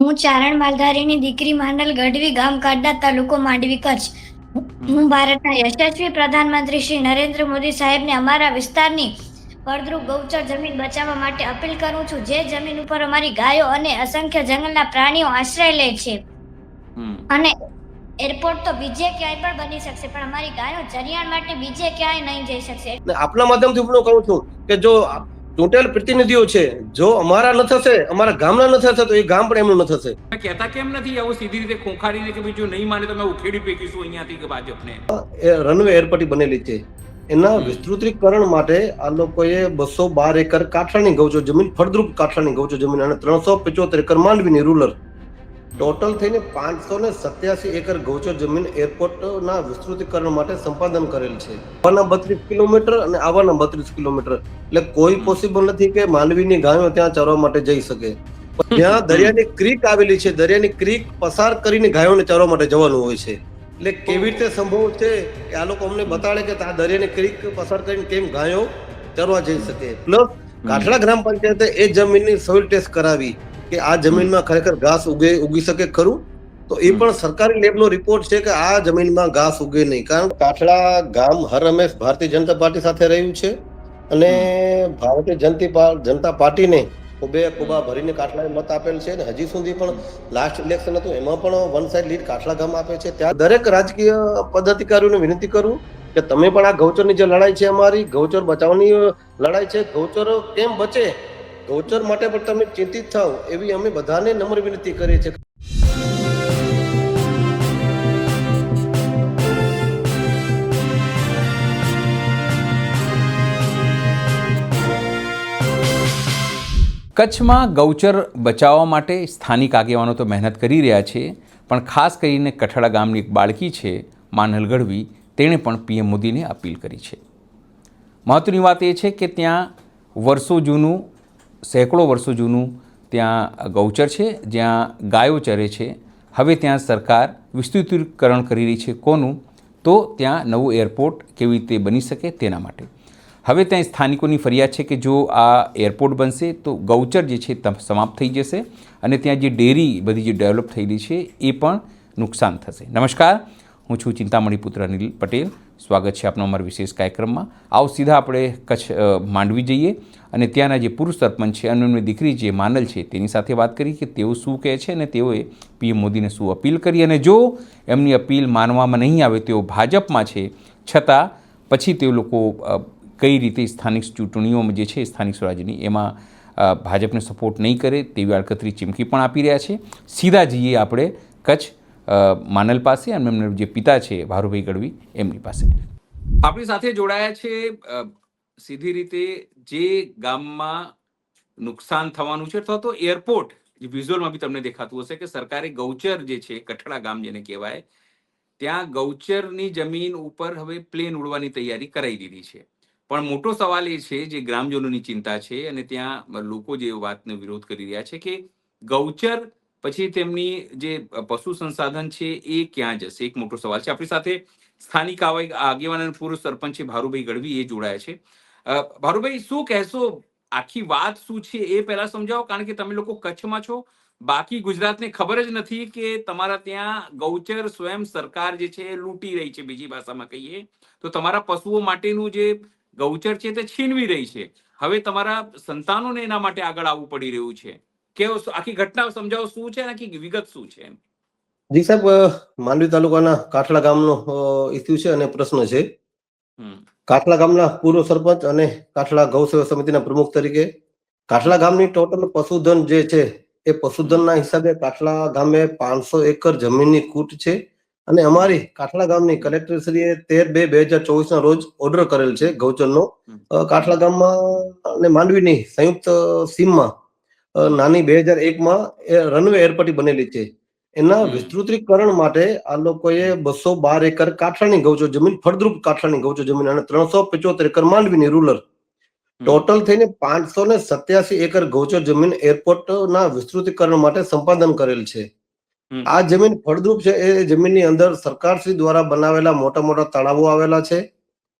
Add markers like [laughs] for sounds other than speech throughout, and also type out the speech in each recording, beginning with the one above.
હું ચારણ માલધારીની દીકરી માંડલ ગઢવી ગામ કાડા તાલુકો માંડવી કચ્છ. હું ભારતના યશસ્વી પ્રધાનમંત્રી શ્રી નરેન્દ્ર મોદી સાહેબને અમારા વિસ્તારની ફળદ્રુપ ગૌચર જમીન બચાવવા માટે અપીલ કરું છું. જે જમીન ઉપર અમારી ગાયો અને અસંખ્ય જંગલના પ્રાણીઓ આશ્રય લે છે. અને એરપોર્ટ તો બીજે ક્યાંય પણ બની શકશે પણ અમારી ગાયો ચરિયાણ માટે બીજે ક્યાંય નહીં જઈ શકશે. આપના માધ્યમથી હું કહું છું કે જો ચૂંટેલ પ્રતિનિધિઓ છે. જો અમારા ન થશે અમારા ગામના ન થશે તો એ ગામ પણ એમનું ન થશે. તમે કહેતા કેમ નથી આવું સીધી રીતે ખોખાડીને કે ભાઈ જો નહીં માને તો અમે ઉખેડી ફેંકીશું અહીંયાથી કે ભાજપને? એ રનવે એરપટી બનેલી છે. એના વિસ્તૃતીકરણ માટે આ લોકોએ બસો બાર એકર કાઠાની ગૌચો જમીન ફળદ્રુપ કાઠાની ગૌચો જમીન અને ત્રણસો પંચોતેર એકર માંડવીની રૂરલ ટોટલ થઈને પાંચસો ને સત્યાસી એકર ગૌચર જમીન એરપોર્ટના વિસ્તૃતીકરણ માટે સંપાદન કરેલ છે. આવવાના બત્રીસ કિલોમીટર અને આવવાના બત્રીસ કિલોમીટર. એટલે કોઈ પોસિબલ નથી કે માનવીની ગાયો ત્યાં ચરવા માટે જઈ શકે. ત્યાં દરિયાની ક્રીક આવેલી છે, દરિયાની ક્રીક પસાર કરીને ગાયોને ચરવા માટે જવાનું હોય છે. એટલે કેવી રીતે સંભવ છે કે આ લોકો અમને બતાડે કે આ દરિયાની ક્રીક પસાર કરીને કેમ ગાયો ચરવા જઈ શકે. પ્લસ કાઠડા ગ્રામ પંચાયતે એ જમીનની સોઇલ ટેસ્ટ કરાવી. કે આ જમીનમાં ખરેખર ઘાસ ઉગે ઉગી શકે ખરું? તો એ પણ સરકારી લેબનો રિપોર્ટ છે કે આ જમીનમાં ઘાસ ઉગે નહીં. કારણ કાઠડા ગામ હર હંમેશ ભારતીય જનતા પાર્ટી સાથે રહ્યું છે અને ભારતીય જનતી જનતા પાર્ટીને ખૂબે ખૂબા ભરીને કાઠલાએ મત આપેલ છે અને હજી સુધી પણ લાસ્ટ ઇલેક્શન હતું એમાં પણ વન સાઈડ લીડ કાઠલા ગામ આપે છે. ત્યાં દરેક રાજકીય પદાધિકારીઓને વિનંતી કરું કે તમે પણ આ ગૌચરની જે લડાઈ છે અમારી ગૌચર બચાવની લડાઈ છે ગૌચર કેમ બચે? ગૌચર માટે પણ તમે ચિંતિત થાવ એવી અમે બધાને નમ્ર વિનંતી કરીએ છીએ. કચ્છમાં ગૌચર બચાવવા માટે સ્થાનિક આગેવાનો તો મહેનત કરી રહ્યા છે, પણ ખાસ કરીને કઠડા ગામની એક બાળકી છે માનલ ગઢવી, તેણે પણ પીએમ મોદીને અપીલ કરી છે. મહત્ત્વની વાત એ છે કે ત્યાં વર્ષો જૂનું સેંકડો વર્ષો જૂનું ત્યાં ગૌચર છે, જ્યાં ગાયો ચરે છે. હવે ત્યાં સરકાર વિસ્તૃતીકરણ કરી રહી છે કોનું? તો ત્યાં નવું એરપોર્ટ કેવી રીતે બની શકે તેના માટે. હવે ત્યાં સ્થાનિકોની ફરિયાદ છે કે જો આ એરપોર્ટ બનશે, તો ગૌચર જે છે સમાપ્ત થઈ જશે અને ત્યાં જે ડેરી બધી જે ડેવલપ થયેલી છે, એ પણ નુકસાન થશે. નમસ્કાર. હું છું ચિંતામણી પુત્ર અનિલ પટેલ. સ્વાગત છે આપનો અમારા વિશેષ કાર્યક્રમમાં. આવો સીધા આપણે કચ્છ માંડવી જઈએ અને ત્યાંના જે પુરુષ સરપંચ છે અને દીકરી જે માનલ છે, તેની સાથે વાત કરી કે તેઓ શું કહે છે અને તેઓએ પીએમ મોદીને શું અપીલ કરી અને જો એમની અપીલ માનવામાં નહીં આવે તેઓ ભાજપમાં છે, છતાં પછી તે લોકો કઈ રીતે સ્થાનિક ચૂંટણીઓમાં જે છે, સ્થાનિક સ્વરાજ્યની, એમાં ભાજપને સપોર્ટ નહીં કરે તેવી આડકતરી ચીમકી પણ આપી રહ્યા છે. સીધા જઈએ આપણે કચ્છ માનલ પાસે અને એમના જે પિતા છે, ભારુભાઈ ગઢવી, એમની પાસે. આપણી સાથે જોડાયા છે સીધી રીતે જે ગામમાં નુકસાન થવાનું છે, અથવા તો એરપોર્ટ વિઝ્યુઅલમાં બી તમને દેખાતું હશે કે સરકારે ગૌચર જે છે, કઠડા ગામ જેને કહેવાય, ત્યાં ગૌચરની જમીન ઉપર હવે પ્લેન ઉડવાની તૈયારી કરાવી દીધી છે. પણ મોટો સવાલ એ છે, જે ગ્રામજનોની ચિંતા છે, અને ત્યાં લોકો જે વાતનો વિરોધ કરી રહ્યા છે કે ગૌચર પછી તેમની જે પશુ સંસાધન છે એ ક્યાં જશે? એક મોટો સવાલ છે. આપણી સાથે સ્થાનિક આગેવાન અને પૂર્વ સરપંચ છે ભારુભાઈ ગઢવી, એ જોડાયા છે. ભારુભાઈ, શું કહેશો? આખી વાત શું છે એ પહેલા સમજાવો, કારણ કે તમે લોકો કચ્છમાં છો. બાકી ગુજરાતને ખબર જ નથી કે તમારા ત્યાં ગૌચર સ્વયં સરકાર જે છે લૂંટી રહી છે, બીજી ભાષામાં કહીએ. તો તમારા પશુઓ માટેનું જે ગૌચર છે તે છીનવી રહી છે. હવે તમારા સંતાનોને એના માટે આગળ આવવું પડી રહ્યું છે. કેવો આખી ઘટના સમજાવો શું છે આખી વિગત શું છે જી સાહેબ માંડવી તાલુકાના કાઠલા ગામનો ઇસ્યુ છે અને પ્રશ્ન છે. કાઠલા ગામના પૂર્વ સરપંચ અને કાઠલા ગૌ સેવા સમિતિના પ્રમુખ તરીકે કાઠલા ગામની ટોટલ પશુધન જે છે એ પશુધનના હિસાબે કાઠલા ગામે પાંચસો એકર જમીનની કૂટ છે અને અમારી કાઠલા ગામની કલેક્ટરશ્રીએ તેર બે બે હજાર ચોવીસ ના રોજ ઓર્ડર કરેલ છે ગૌચરનો. કાઠલા ગામમાં અને માંડવીની સંયુક્ત સીમમાં નાની બે હજાર એકમાં રનવે એરપટી બનેલી છે. એના વિસ્તૃતિકરણ માટે આ લોકોએ બસો બાર એકર કાઠાની ગૌચો જમીન ફળદ્રુપ કાઠાની ગૌચો જમીન અને ત્રણસો પિચોતેર એકર માંડવીની રૂરલ ટોટલ થઈને પાંચસો ને સત્યાસી એકર ગૌચર જમીન એરપોર્ટના વિસ્તૃતીકરણ માટે સંપાદન કરેલ છે. આ જમીન ફળદ્રુપ છે એ જમીનની અંદર સરકારશ્રી દ્વારા બનાવેલા મોટા મોટા તળાવો આવેલા છે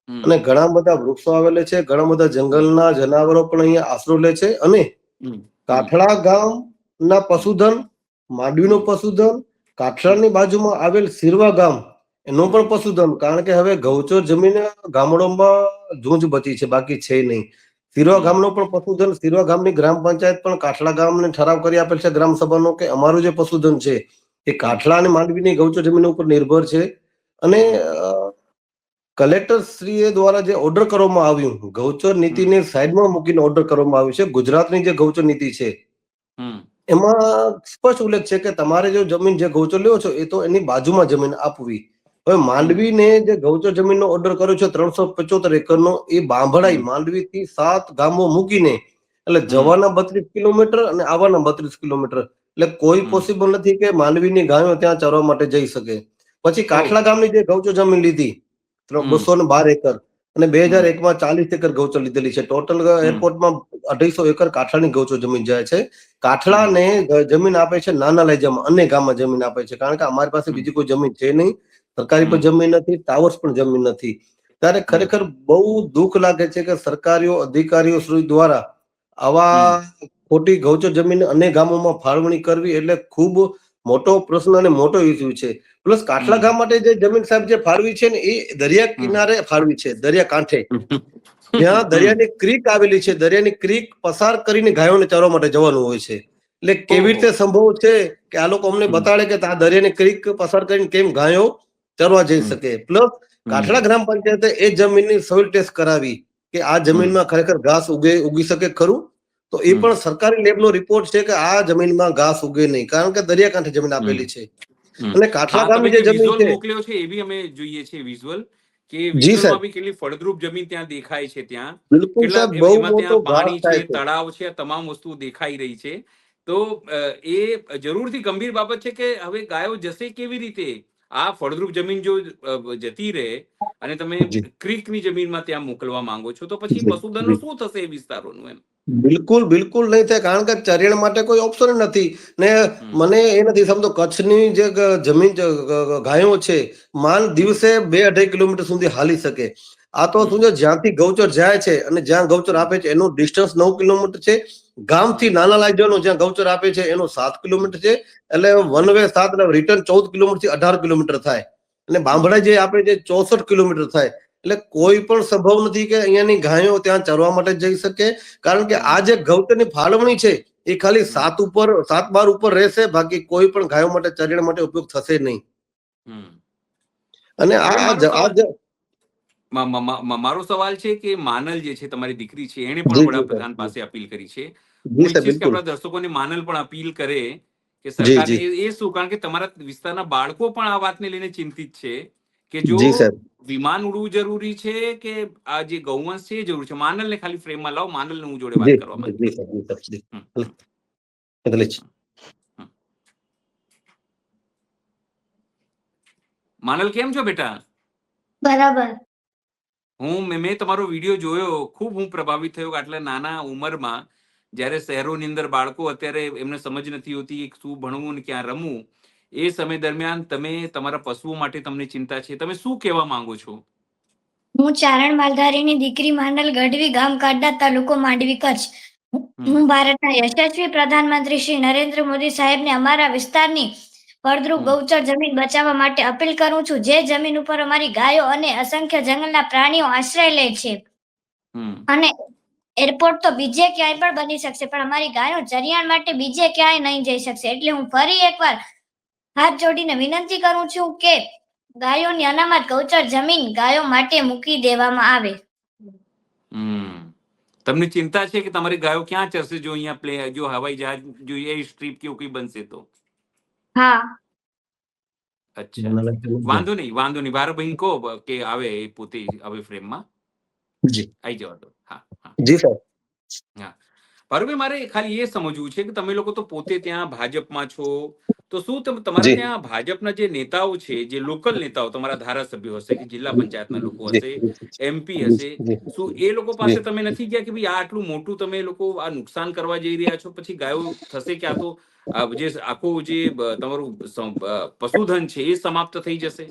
અને ઘણા બધા વૃક્ષો આવેલા છે. ઘણા બધા જંગલના જનાવરો પણ અહીંયા આશરો લે છે અને. કાઠડા ગામના પશુધન, માંડવીનું પશુધન કાઠડાની બાજુમાં આવેલ સિરવા ગામ, એનું પણ પશુધન. કારણ કે હવે ગૌચર જમીન ગામડોમાં જૂંજ બચી છે, બાકી છે નહીં. સિરવા ગામનો પણ પશુધન સિરવા ગામની ગ્રામ પંચાયત પણ કાઠલા ગામને ઠરાવ કરી આપેલ છે ગ્રામ સભાનો કે અમારું જે પશુધન છે, એ કાઠલા અને માંડવીની ગૌચર જમીન ઉપર નિર્ભર છે. અને કલેક્ટર શ્રી દ્વારા જે ઓર્ડર કરવામાં આવ્યું ગૌચર નીતિને સાઈડમાં મૂકીને ઓર્ડર કરવામાં આવ્યું છે. ગુજરાતની જે ગૌચર નીતિ છે એમાં સ્પષ્ટ ઉલ્લેખ છે કે તમારે જો જમીન જે ગૌચર લ્યો છો એ તો એની બાજુમાં જમીન આપવી. હવે માંડવીને જે ગૌચર જમીનનો ઓર્ડર કર્યો છે ત્રણસો પચોતેર એકરનો એ બાંભળાઈ માંડવી થી સાત ગામો મૂકીને એટલે જવાના બત્રીસ કિલોમીટર અને આવવાના બત્રીસ કિલોમીટર. એટલે કોઈ પોસિબલ નથી કે માંડવીની ગાયો ત્યાં ચરવા માટે જઈ શકે. પછી કાઠલા ગામની જે ગૌચર જમીન લીધી. બસો ને બાર એકર અને બે હજાર. એકમાં ચાલીસ એકર ગૌચર લીધેલી છે. ટોટલ એરપોર્ટમાં અઢીસો એકર કાઠલાની ગૌચર જમીન જાય છે. કાઠલાને ને જમીન આપે છે નાના લહેજામાં અન્ય ગામમાં જમીન આપે છે. કારણ કે અમારી પાસે બીજી કોઈ જમીન છે નહીં. સરકારી પણ જમીન નથી ટાવર્સ પણ જમીન નથી. ત્યારે ખરેખર બહુ દુઃખ લાગે છે કે સરકારીઓ અધિકારીઓ શ્રી દ્વારા આવા ખોટી ગૌચર જમીન અન્ય ગામોમાં ફાળવણી કરવી એટલે ખૂબ મોટો પ્રશ્ન અને મોટો ઇસ્યુ છે. પ્લસ કાટલા ગામ માટે જે જમીન સાહેબ જે ફાળવી છે ને એ દરિયા કિનારે ફાળવી છે દરિયા કાંઠે. ત્યાં દરિયાની ક્રીક આવેલી છે દરિયાની ક્રીક પસાર કરીને ગાયોને ચરવા માટે જવાનું હોય છે. એટલે કેવી રીતે સંભવ છે કે આ લોકો અમને બતાડે કે આ દરિયાની ક્રીક પસાર કરીને કેમ ગાયો ચરવા જઈ શકે? પ્લસ કાઠલા ગ્રામ પંચાયતે એ જમીનની સોઇલ ટેસ્ટ કરાવી કે આ જમીનમાં ખરેખર ઘાસ ઉગે ઉગી શકે ખરું? તો એ પણ સરકારી લેબનો રિપોર્ટ છે કે આ જમીનમાં ઘાસ ઉગે નહીં. કારણ કે દરિયા કાંઠે જમીન આપેલી છે. અને કાઠલા ગામની જે જમીન છે મોકલ્યો છે એ બી અમે જોઈએ છે વિઝ્યુઅલ કે જી, માં બી કેટલી ફળદ્રુપ જમીન ત્યાં દેખાય છે ત્યાં. બિલકુલ સાહેબ બહુ મોટો પાણી છે તળાવ છે તમામ વસ્તુ દેખાઈ રહી છે. તો એ જરૂરથી ગંભીર બાબત છે કે હવે ગાયો જશે કેવી રીતે? આ ફળદ્રુપ જમીન જો જતી રહે અને તમે ક્રિકની જમીનમાં ત્યાં મોકલવા માંગો છો તો પછી પશુધનનું શું થશે એ વિસ્તારોનું એમ? બિલકુલ બિલકુલ નહીં થાય કારણ કે ચરિયાણ માટે કોઈ ઓપ્શન નથી. ને મને એ નથી સમજો કચ્છની જે જમીન ગાયો છે માન દિવસે બે અઢાઈ કિલોમીટર સુધી હાલી શકે. આ તો શું છે જ્યાંથી ગૌચર જાય છે અને જ્યાં ગૌચર આપે છે એનું ડિસ્ટન્સ નવ કિલોમીટર છે. ગામથી નાના લાયજાનો જ્યાં ગૌચર આપે છે એનો સાત કિલોમીટર છે. એટલે વન વે સાત રિટર્ન ચૌદ કિલોમીટરથી અઢાર કિલોમીટર થાય. અને બાંભડા જે આપે છે ચોસઠ કિલોમીટર થાય. એટલે કોઈ પણ સંભવ નથી કે અહીંયાની ગાયો ત્યાં ચરવા માટે જઈ શકે. કારણ કે આ જે ગૌતરની ફાળવણી છે એ ખાલી સાત ઉપર સાત બાર ઉપર રહેશે બાકી કોઈ પણ ગાયો માટે ચરિયાણ માટે ઉપયોગ થશે નહીં. અને આ મારો સવાલ- છે કે માનલ જે છે તમારી દીકરી છે એને પણ વડાપ્રધાન પાસે અપીલ કરી છે. આપણા દર્શકોને માનલ પણ અપીલ કરે કે. એ એ શું? કારણ કે તમારા વિસ્તારના બાળકો પણ આ વાતને લઈને ચિંતિત છે. કે જો વિમાન ઉડવું જરૂરી છે કે આ જે ગૌવંશ છે એ જરૂરી છે? માનલને ખાલી ફ્રેમમાં લાવો માનલને હું જોડે વાત કરવા માંગુ. માનલ કેમ છો બેટા? બરાબર. હું મેં મેં તમારો વીડિયો જોયો. ખૂબ હું પ્રભાવિત થયો આટલા નાના ઉંમરમાં જ્યારે શહેરોની અંદર બાળકો અત્યારે એમને સમજ નથી હોતી શું ભણવું ને ક્યાં રમવું. એ સમય દરમિયાન તમે તમારા પશુઓ માટે તમને ચિંતા છે. તમે શું કહેવા માંગો છો? હું ચારણ માલધારીની દીકરી માંડલ ગઢવી ગામ કાડા તાલુકો માંડવી કચ્છ. હું ભારતના યશસ્વી પ્રધાનમંત્રી શ્રી નરેન્દ્ર મોદી સાહેબને અમારા વિસ્તારની ફળદ્રુપ ગૌચર જમીન બચાવવા માટે અપીલ કરું છું. જે જમીન ઉપર અમારી ગાયો અને અસંખ્ય જંગલના પ્રાણીઓ આશ્રય લે છે. અને એરપોર્ટ તો બીજે ક્યાંય પણ બની શકશે પણ અમારી ગાયો ચરિયાણ માટે બીજે ક્યાંય નહીં જઈ શકશે. એટલે હું ફરી એકવાર હાથ જોડીને વિનંતી કરું છું કે ગાયોની અનામત ગૌચર જમીન ગાયો માટે મૂકી દેવામાં આવે. તમને ચિંતા છે કે તમારી ગાયો ક્યાં ચરશે જો અહીંયા પ્લે જો હવાઈ જહાજ જો એ સ્ટ્રીપ કે એવું બનશે તો? હા. અચ્છા. વાંધો નહીં વાંધો નહીં. ભાર બહેન કહો કે આવે એ પોતે હવે ફ્રેમમાં જી. આવી જવા દો. હા હા. જી સાહેબ. ભારુભાઈ મારે ખાલી એ સમજવું છે કે તમે લોકો તો પોતે ત્યાં ભાજપમાં છો. તો શું તમારે તમારા ત્યાં ભાજપના જે નેતાઓ છે જે લોકલ નેતાઓ તમારા ધારાસભ્યો હશે કે જિલ્લા પંચાયતના લોકો હશે એમપી હશે શું એ લોકો પાસે તમે નથી ગયા કે ભાઈ આ આટલું મોટું તમે લોકો આ નુકસાન કરવા જઈ રહ્યા છો? પછી ગાયો થશે કે આ તો જે આખું જે તમારું પશુધન છે એ સમાપ્ત થઈ જશે?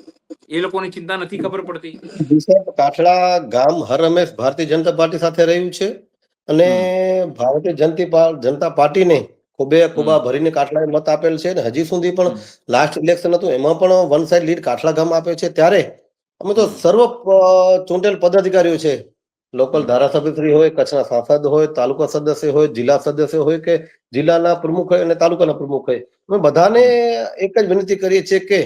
એ લોકોને ચિંતા નથી ખબર પડતી? કાઠડા ગામ હર હંમેશ ભારતીય જનતા પાર્ટી સાથે રહ્યું છે. અને ભારતીય જનતા જનતા પાર્ટીને ખૂબે ખૂબા ભરીને કાઠલાએ મત આપેલ છે અને હજી સુધી પણ લાસ્ટ ઇલેક્શન હતું એમાં પણ વન સાઇડ લીડ કાઠલા ગામ આપે છે. ત્યારે અમે તો સર્વ ચૂંટેલ પદાધિકારીઓ છે. લોકલ ધારાસભ્યશ્રી હોય કચ્છના સાંસદ હોય તાલુકા સદસ્ય હોય જિલ્લા સદસ્ય હોય કે જિલ્લાના પ્રમુખ હોય અને તાલુકાના પ્રમુખ હોય. અમે બધાને એક જ વિનંતી કરીએ છીએ કે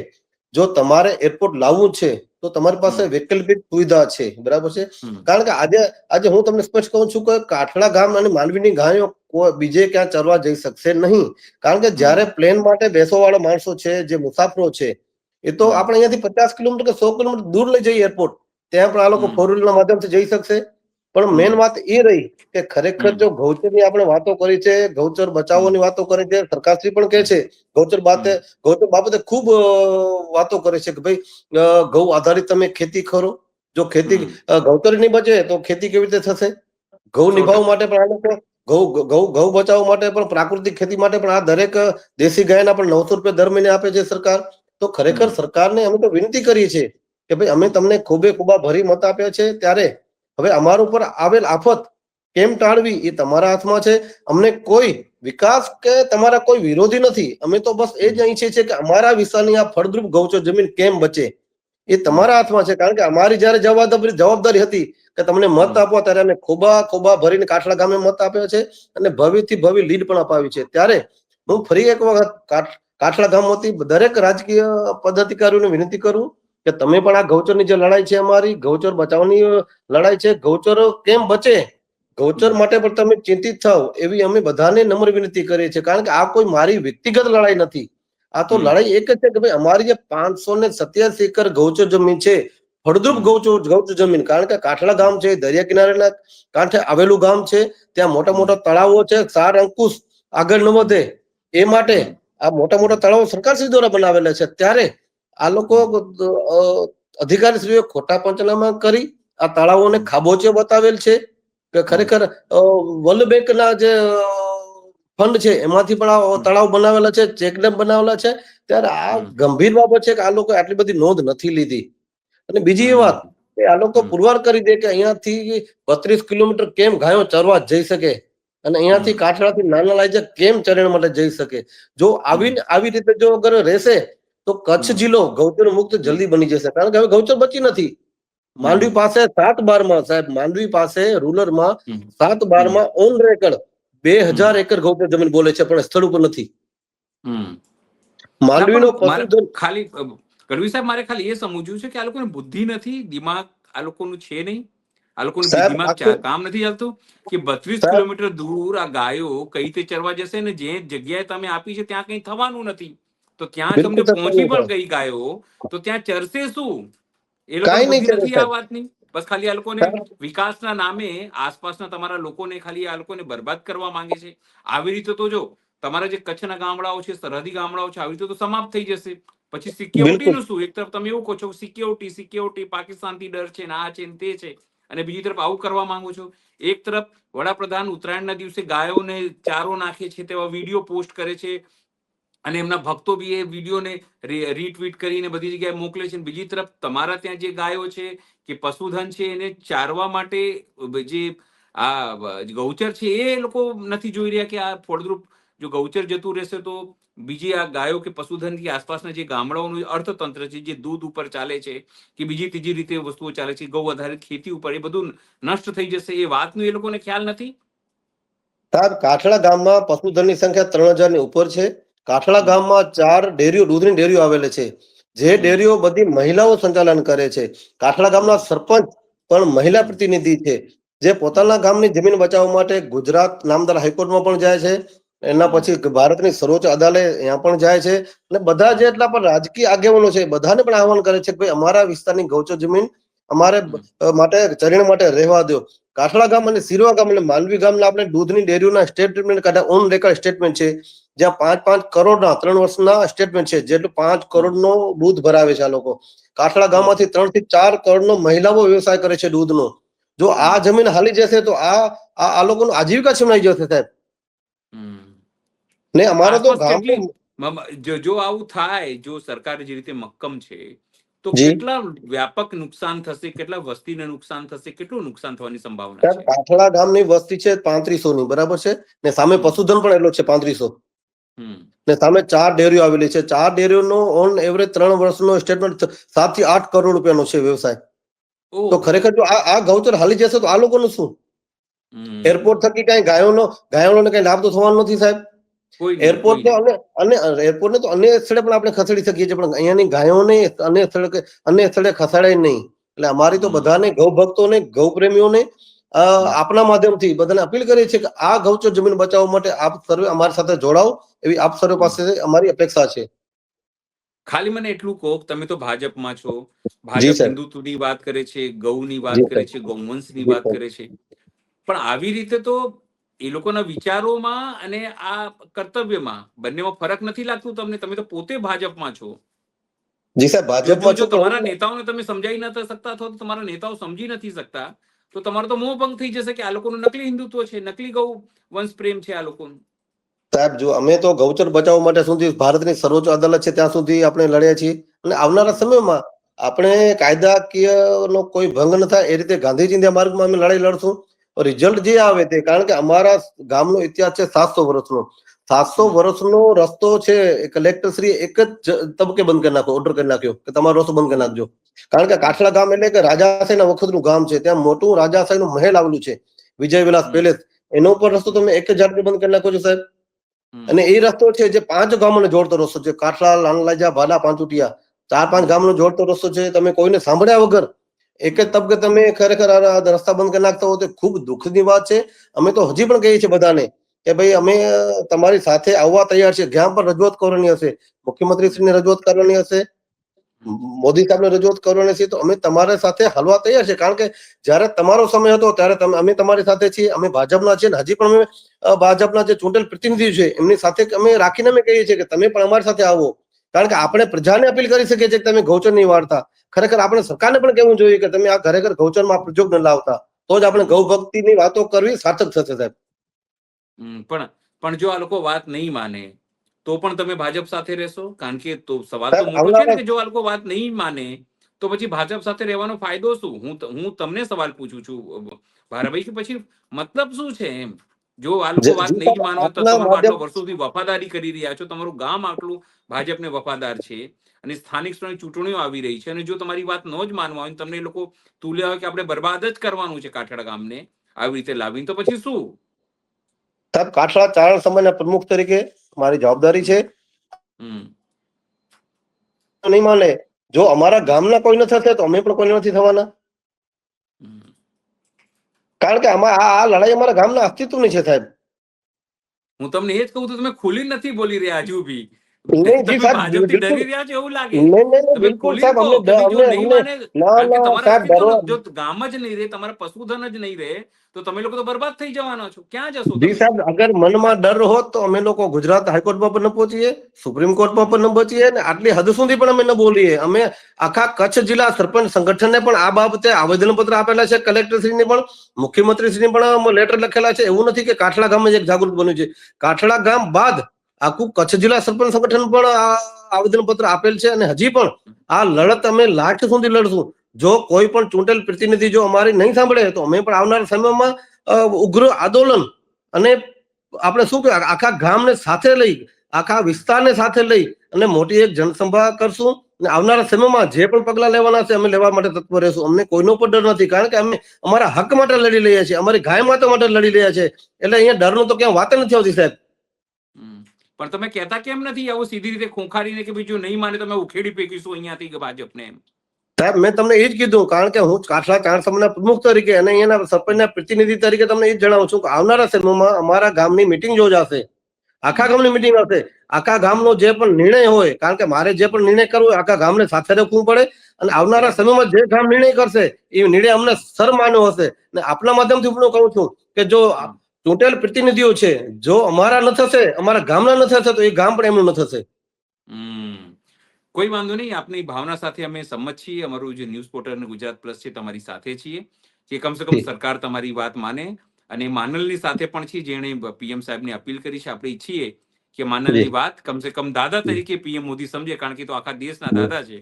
જો તમારે એરપોર્ટ લાવવું છે તો તમારી પાસે વૈકલ્પિક સુવિધા છે બરાબર છે? કારણ કે આજે આજે હું તમને સ્પષ્ટ કહું છું કે કાઠડા ગામ અને માંડવીની ગાયો બીજે ક્યાં ચરવા જઈ શકશે નહીં. કારણ કે જ્યારે પ્લેન માટે બેસવા વાળો માણસો છે જે મુસાફરો છે એ તો આપણે અહીંયાથી પચાસ કિલોમીટર કે સો કિલોમીટર દૂર લઈ જઈએ એરપોર્ટ. ત્યાં પણ આ લોકો. ફોર વ્હીલના માધ્યમથી જઈ શકશે. પણ મેન વાત એ રહી કે ખરેખર જો ગૌચરની આપણે વાતો કરી છે ગૌચર બચાવવાની વાતો કરી છે સરકારશ્રી પણ કહે છે ગૌચર બાબતે ગૌચર બાબતે ખૂબ વાતો કરે છે કે ભાઈ ગૌ આધારિત તમે ખેતી કરો. જો ખેતી. ગૌચર નહીં બચે તો ખેતી કેવી રીતે થશે? ઘઉં સો નિભાવવા માટે પણ આ લોકો ઘઉં ઘઉં ઘઉં બચાવવા માટે પણ પ્રાકૃતિક ખેતી માટે પણ આ દરેક દેશી ગાયના પણ નવસો રૂપિયા દર મહિને આપે છે સરકાર. તો ખરેખર સરકારને અમે તો વિનંતી કરીએ છીએ કે ભાઈ અમે તમને ખૂબે ખૂબા ભરી મત આપ્યા છે ત્યારે હવે અમારા ઉપર આવેલ આફત કેમ ટાળવી એ તમારા હાથમાં છે. અમને કોઈ વિકાસ કે તમારા કોઈ વિરોધી નથી. અમે તો બસ એ જ અહીં છીએ કે અમારા વિસ્તારની આ ફળદ્રુપ ગૌચર જમીન કેમ બચે એ તમારા હાથમાં છે. કારણ કે અમારી જયારે જવાબદારી જવાબદારી હતી કે તમને મત આપો ત્યારે અમે ખોબા ખોબા ભરીને કાઠલા ગામે મત આપ્યો છે અને ભવ્યથી ભવ્ય લીડ પણ અપાવી છે. ત્યારે હું ફરી એક વખત કાઠ- કાઠલા ગામમાંથી દરેક રાજકીય પદાધિકારીઓને વિનંતી કરું કે તમે પણ આ ગૌચરની જે લડાઈ છે અમારી ગૌચર બચાવની લડાઈ છે ગૌચર કેમ બચે? ગૌચર માટે પણ તમે ચિંતિત થાવ એવી અમે બધાને નમ્ર વિનંતી કરીએ છીએ. કારણ કે આ કોઈ મારી વ્યક્તિગત લડાઈ નથી. આ તો લડાઈ એક જ છે કે ભાઈ અમારી જે પાંચસો ને સત્યાસી એકર ગૌચર જમીન છે ફળદ્રુપ ગૌચર ગૌચર જમીન કારણ કે કાઠલા ગામ છે દરિયા કિનારેના કાંઠે આવેલું ગામ છે ત્યાં મોટા મોટા તળાવો છે સાર અંકુશ આગળ ન વધે. એ માટે આ મોટા મોટા તળાવો સરકાર શ્રી દ્વારા બનાવેલા છે. ત્યારે આ લોકો અધિકારીશ્રીઓ ખોટા પંચનામા કરી આ તળાવોને ખાબોચે બતાવેલ છે કે ખરેખર વર્લ્ડ બેંકના જે ફંડ છે એમાંથી પણ આ તળાવ બનાવેલા છે ચેકડેમ બનાવેલા છે. ત્યારે આ ગંભીર બાબત છે કે આ લોકો આટલી બધી નોંધ નથી લીધી. અને બીજી એ વાત કે આ લોકો પુરવાર કરી દે કે અહીંયાથી બત્રીસ કિલોમીટર કેમ ગાયો ચરવા જઈ શકે? અને અહીંયાથી કાઠડાથી નાના લાઈજા કેમ ચરણ માટે જઈ શકે? જો આવી આવી રીતે જો અગર રહેશે તો કચ્છ જિલ્લો ગૌચર મુક્ત જલ્દી બની જશે. કારણ કે હવે ગૌચર બચી નથી. માંડવી પાસે સાત બારમાં સાહેબ માંડવી પાસે રૂરલમાં સાત બારમાં ઓન રેકર્ડ બે હજાર એકર ગૌચર જમીન બોલે છે પણ સ્થળ ઉપર નથી. માંડવીનો ખાલી ગઢવી સાહેબ મારે ખાલી એ સમજવું છે કે આ લોકોને બુદ્ધિ નથી દિમાગ આ લોકોનું છે નહીં. આ લોકોનું દિમાગ કામ નથી ચાલતું કે બત્રીસ કિલોમીટર દૂર આ ગાયો કઈ રીતે ચરવા જશે ને જે જગ્યાએ તમે આપી છે ત્યાં કઈ થવાનું નથી. તો ત્યાં તમને પહોંચી પણ ગઈ ગાયો. તો ત્યાં ચર્ચે શું? એ લોકો નથી આ વાતની? બસ ખાલી આ લોકોને વિકાસના નામે આસપાસના તમારા લોકોને ખાલી આ લોકોને બરબાદ કરવા માંગે છે. આવી રીતે તો જો તમારા જે કચ્છના ગામડાઓ છે સરહદી ગામડાઓ છે આવી રીતે તો સમાપ્ત થઈ જશે. પછી સિક્યોરિટી નું શું? એક તરફ તમે એવું કહો છો સિક્યોરિટી સિક્યોરિટી પાકિસ્તાનથી ડર છે ને આ છે ને તે છે. અને બીજી તરફ આવું કરવા માંગો છો. એક તરફ વડાપ્રધાન ઉત્તરાયણના દિવસે ગાયોને ચારો નાખે છે તેવા વીડિયો પોસ્ટ કરે છે. અને એમના ભક્તો બી એ વિડીયોને રીટ્વીટ કરીને બધી જગ્યાએ મોકલે છે. બીજી તરફ તમારા ત્યાં જે ગાયો છે, કે પશુધન છે, એને ચારવા માટે જે આ ગૌચર છે, એ લોકો નથી જોઈ રહ્યા કે આ ફળદ્રુપ જો ગૌચર જતું રહેશે તો બીજી આ ગાયો કે પશુધનથી આસપાસના જે ગામડાઓનું અર્થતંત્ર છે, જે દૂધ ઉપર ચાલે છે, કે બીજી ત્રીજી રીતે વસ્તુઓ ચાલે છે, ગૌ આધારિત ખેતી ઉપર એ બધું નષ્ટ થઈ જશે, એ વાતનું એ લોકોને ખ્યાલ નથી? સાહેબ કાઠડા ગામમાં પશુધનની સંખ્યા ત્રણ હજારની ઉપર છે. કાઠડા ગામમાં ચાર ડેરીઓ દૂધની ડેરીઓ આવેલી છે. જે ડેરીઓ બધી મહિલાઓ સંચાલન કરે છે. કાઠડા ગામના સરપંચ પણ મહિલા પ્રતિનિધિ છે. જે પોતાના ગામની જમીન બચાવવા માટે ગુજરાત નામદાર હાઈકોર્ટમાં પણ જાય છે. એના પછી ભારતની સર્વોચ્ચ અદાલત ત્યાં પણ જાય છે. અને બધા જેટલા પણ રાજકીય આગેવાનો છે બધાને પણ આહવાન કરે છે કે ભાઈ અમારા વિસ્તારની ગૌચો જમીન અમારે માટે ચરણ માટે રહેવા દો. કાઠળા ગામ અને સિરવા ગામ અને માલવી ગામના આપણે દૂધની ડેરીઓના સ્ટેટમેન્ટ કાઢ્યા. ઓન રેકર્ડ સ્ટેટમેન્ટ છે. જ્યાં પાંચ પાંચ કરોડના ત્રણ વર્ષના સ્ટેટમેન્ટ છે જેટલું પાંચ કરોડનો દૂધ ભરાવે છે આ લોકો. કાઠડા ગામમાંથી ત્રણથી ચાર કરોડનો મહિલાઓ વ્યવસાય કરે છે દૂધનો. જો આ જમીન હાલી જશે તો આ આ લોકોનું આજીવિકા છીનવાઈ જશે સાહેબ. ને અમારો તો જો જો આવું થાય જો સરકાર જે રીતે મક્કમ છે તો. કેટલા વ્યાપક નુકસાન થશે કેટલા વસ્તીને નુકસાન થશે કેટલું નુકસાન થવાની સંભાવના છે? કાઠડા ગામની વસ્તી છે પાંત્રીસો ની બરાબર છે? ને સામે પશુધન પણ એટલો છે પાંત્રીસો. ને સામે ચાર ડેરીઓ આવેલી છે. ચાર ડેરીઓનો ઓન એવરેજ ત્રણ વર્ષનો સ્ટેટમેન્ટ સાતથી આઠ કરોડ રૂપિયાનો છે વ્યવસાય. તો ખરેખર જો આ આ ગૌચર હાલી જશે તો આ લોકોનું શું? એરપોર્ટ થકી કઈ ગાયોનો ગાયોને કઈ લાભ તો થવાનો નથી સાહેબ. એરપોર્ટ તો અને એરપોર્ટ ને તો અન્ય સ્થળે પણ આપણે ખસેડી શકીએ છીએ પણ અહીંયાની ગાયોને અન્ય સ્થળે અન્ય સ્થળે ખસેડાય નહીં. એટલે અમારી તો બધાને ગૌ ભક્તોને ગૌ પ્રેમીઓને આપના માધ્યમથી બધાને અપીલ કરીએ છીએ કે આ ગૌચર જમીન બચાવવા માટે આપ સર્વે અમારી સાથે જોડાઓ. એવી આપ સર્વે પાસે અમારી અપેક્ષા છે. ખાલી મને એટલું કહો તમે તો ભાજપમાં છો. ભાજપ હિન્દુત્વની વાત કરે છે ગૌની વાત કરે છે ગૌવંશની વાત કરે છે. પણ આવી રીતે તો એ લોકોના વિચારોમાં અને આ કર્તવ્યમાં બંનેમાં ફરક નથી લાગતું તમને? તમે તો પોતે ભાજપમાં છો. જી સાહેબ ભાજપમાં જો તમારા નેતાઓને તમે સમજાવી નથી શકતા અથવા તમારા નેતાઓ સમજી નથી શકતા તો તમારો તો મોહ ભંગ થઈ જશે કે આ લોકોનું નકલી હિન્દુત્વ છે નકલી ગૌ વંશ પ્રેમ છે આ લોકોનું. સાહેબ, જો અમે તો ગૌચર બચાવવા માટે સુધી ભારતની સર્વોચ્ચ અદાલત છે, ત્યાં સુધી આપણે લડ્યા છીએ અને આવનારા સમયમાં આપણે કાયદાકીયનો કોઈ ભંગ ન થાય, એ રીતે ગાંધીજીના માર્ગમાં અમે લડાઈ લડશું રિઝલ્ટ જે આવે તે, કારણ કે અમારા ગામનો ઇતિહાસ છે સાતસો વર્ષનો સાતસો વર્ષનો રસ્તો છે કલેક્ટર શ્રી એક જ તબકે બંધ કરી નાખ્યો ઓર્ડર કરી નાખ્યો, કે તમારો રસ્તો બંધ કરી નાખજો કારણ કે કાઠલા ગામ એટલે કે રાજાશાહીના વખતનું ગામ છે, ત્યાં મોટું રાજાશાહીનું મહેલ આવેલું છે, વિજય વિલાસ. પેલેસ એનો પર રસ્તો તમે એક જ ઝાડથી બંધ કરી નાખો છો સાહેબ. અને એ રસ્તો છે જે પાંચ ગામોને જોડતો રસ્તો છે. કાઠલા લાનલાજા ભાલા, પાંચુટિયા, ચાર પાંચ ગામનો જોડતો રસ્તો છે. તમે કોઈને સાંભળ્યા વગર એક જ તબકે તમે ખરેખર આ રસ્તા બંધ કરી નાખતા હો તો ખૂબ દુઃખની વાત છે. અમે તો હજી પણ કહીએ છીએ બધાને કે ભાઈ, અમે તમારી સાથે આવવા તૈયાર છે જ્યાં પણ રજૂઆત કરવાની હશે. મુખ્યમંત્રી શ્રીને રજૂઆત કરવાની હશે. મોદી સાહેબને રજૂઆત કરવાની છે, તો અમે તમારા સાથે હલવા તૈયાર છે કારણ કે જ્યારે તમારો સમય હતો, ત્યારે તમે, અમે તમારી સાથે છીએ, અમે ભાજપના છીએ હજી પણ અમે ભાજપના જે ચૂંટેલ પ્રતિનિધિ છે, એમની સાથે અમે રાખીને અમે કહીએ છીએ કે તમે પણ અમારી સાથે આવો. કારણ કે આપણે પ્રજાને અપીલ કરી શકીએ છીએ કે તમે ગૌચર નહીં વાળતા ખરેખર આપણે સરકારને પણ કહેવું જોઈએ કે તમે આ ખરેખર ગૌચરમાં પ્રયોગ ન લાવતા. તો જ આપણે ગૌ ભક્તિની વાતો કરવી સાર્થક થશે સાહેબ. પણ પણ જો આ લોકો વાત નહીં માને તો પણ તમે ભાજપ સાથે રહેશો? કારણ કે તો સવાલ તો મોટો છે ને કે જો આ લોકો વાત નહીં માને તો પછી ભાજપ સાથે રહેવાનો ફાયદો શું? હું હું તમને સવાલ પૂછું છું ભારાભાઈ કે પછી મતલબ શું છે એમ? જો આ લોકો વાત નહીં માનો તો તમે આટલા વર્ષોથી વફાદારી કરી રહ્યા છો તમારું ગામ આટલું ભાજપને વફાદાર છે અને સ્થાનિક સ્તરની ચૂંટણીઓ આવી રહી છે અને જો તમારી વાત ન જ માનવા હોય તમને એ લોકો તુલ્યા હોય કે આપણે બરબાદ જ કરવાનું છે કાઠડા ગામને આવી રીતે લાવીને તો પછી શું? સાહેબ કાઠલા ચારણ સમાજના પ્રમુખ તરીકે મારી જવાબદારી છે. નહીં માને. જો અમારા ગામના કોઈ ન થશે તો અમે પણ કોઈ નથી થવાના. કારણ કે આમાં આ લડાઈ અમારા ગામના અસ્તિત્વની છે સાહેબ. હું તમને એ જ કહું તો તમે ખુલી નથી બોલી રહ્યા હજુ બી નહીં, [laughs] જી સાહેબ, ડરી રહ્યા છો એવું લાગે? નહીં નહીં નહીં, બિલકુલ સાહેબ અમને કે ડ- જો અમને નહીં અમને માને ના ના સાહેબ ડરવા જો ગામ જ નહીં રહે તમારા પશુધન જ નહીં રહે તો તમે લોકો તો બરબાદ થઈ જવાના છો. ક્યાં જશો જી સાહેબ અગર મનમાં ડર હોત તો અમે લોકો ગુજરાત હાઈકોર્ટમાં પણ ન પહોંચીએ સુપ્રીમ કોર્ટમાં પણ ન પહોંચીએ અને આટલી હદ સુધી પણ અમે ન બોલીએ. અમે આખા કચ્છ જિલ્લા સરપંચ સંગઠનને પણ આ બાબતે આવેદનપત્ર આપેલા છે કલેક્ટરશ્રીને પણ મુખ્યમંત્રીશ્રીને પણ લેટર લખેલા છે. એવું નથી કે કાઠલા ગામ જ એક જાગૃત બન્યું છે. કાઠલા ગામ બાદ આખું કચ્છ જિલ્લા સરપંચ સંગઠન પણ આ આવેદનપત્ર આપેલ છે અને હજી પણ આ લડત અમે લાસ્ટ સુધી લડશું. જો કોઈ પણ ચૂંટેલ પ્રતિનિધિ જો અમારી નહીં સાંભળે, તો અમે પણ આવનારા સમયમાં ઉગ્ર આંદોલન અને આપણે શું કહેવાય, આખા ગામને સાથે લઈ, આખા વિસ્તારને સાથે લઈ અને મોટી એક જનસભા કરશું અને આવનારા સમયમાં જે પણ પગલા લેવાના છે, અમે લેવા માટે તત્પર રહેશું. અમને કોઈનો પણ ડર નથી, કારણ કે અમે અમારા હક માટે લડી રહ્યા છીએ, અમારી ગાય માતા માટે લડી રહ્યા છે એટલે અહીંયા ડરનો તો ક્યાં વાત નથી આવતી સાહેબ. પણ તમે કહેતા કેમ નથી આવું? સીધી રીતે ખોખારીને કે બીજું નહીં માને તમે ઉખેડી ફેંકીશું અહીંયાથી ભાજપને એમ. સાહેબ, મેં તમને એ જ કીધું, કારણ કે હું કાઠલા ચાણ સમાજના પ્રમુખ તરીકે અને અહીંયાના સરપંચના પ્રતિનિધિ તરીકે તમને એ જ જણાવું છું કે આવનારા સમયમાં અમારા ગામની મિટિંગ યોજાશે. આખા ગામની મિટિંગ હશે. આખા ગામનો જે પણ નિર્ણય હોય, કારણ કે મારે જે પણ નિર્ણય કરવો હોય, આખા ગામને સાથે રાખવું પડે અને આવનારા સમયમાં જે ગામ નિર્ણય કરશે, એ નિર્ણય અમને સન્માન્યો હશે. અને આપના માધ્યમથી હું કહું છું કે જો ચૂંટેલ પ્રતિનિધિઓ છે. જો અમારા ન થશે અમારા ગામના ન થશે તો એ ગામ પણ એમનું ન થશે. કોઈ વાંધો નહીં આપની ભાવના સાથે અમે સંમત છીએ. અમારું જે ન્યૂઝ પોર્ટલ અને ગુજરાત પ્લસ છે તમારી સાથે છીએ. કે કમસે કમ સરકાર તમારી વાત માને અને માનલની સાથે પણ છે જેણે પીએમ સાહેબને અપીલ કરી છે. આપણે ઈચ્છીએ કે માનલની. વાત કમસે કમ દાદા તરીકે પીએમ મોદી સમજે કારણ કે તો આખા દેશના દાદા છે.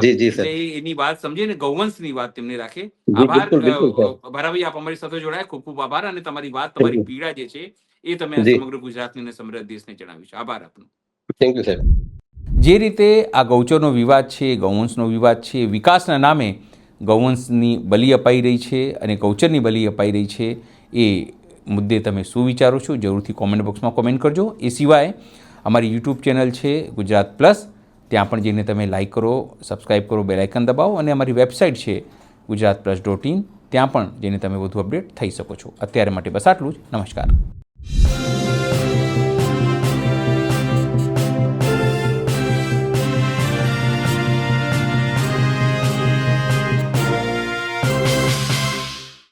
જી, જી, સર. એટલે એની વાત સમજીને ગૌવંશની વાત તેમને રાખે. આભાર ભારાભાઈ આપ અમારી સાથે જોડાયા. ખૂબ ખૂબ આભાર અને તમારી વાત તમારી પીડા જે છે એ તમે. સમગ્ર ગુજરાતને અને સમગ્ર દેશને જણાવ્યું છે. આભાર આપનો. Thank you sir. જે રીતે આ ગૌચરનો વિવાદ છે ગૌવંશનો વિવાદ છે વિકાસના નામે ગૌવંશની બલી અપાઈ રહી છે અને ગૌચરની બલી અપાઈ રહી છે એ મુદ્દે તમે શું વિચારો છો? જરૂરથી કોમેન્ટ બોક્સમાં કોમેન્ટ કરજો. એ સિવાય અમારી યુટ્યુબ ચેનલ છે ગુજરાત પ્લસ. ત્યાં પણ જઈને તમે લાઇક કરો સબસ્ક્રાઈબ કરો બેલ આઇકન દબાવો અને અમારી વેબસાઇટ છે ગુજરાત પ્લસ ડોટ ઇન ત્યાં પણ જઈને તમે વધુ અપડેટ થઈ શકો છો. અત્યારે માટે બસ આટલું જ. નમસ્કાર.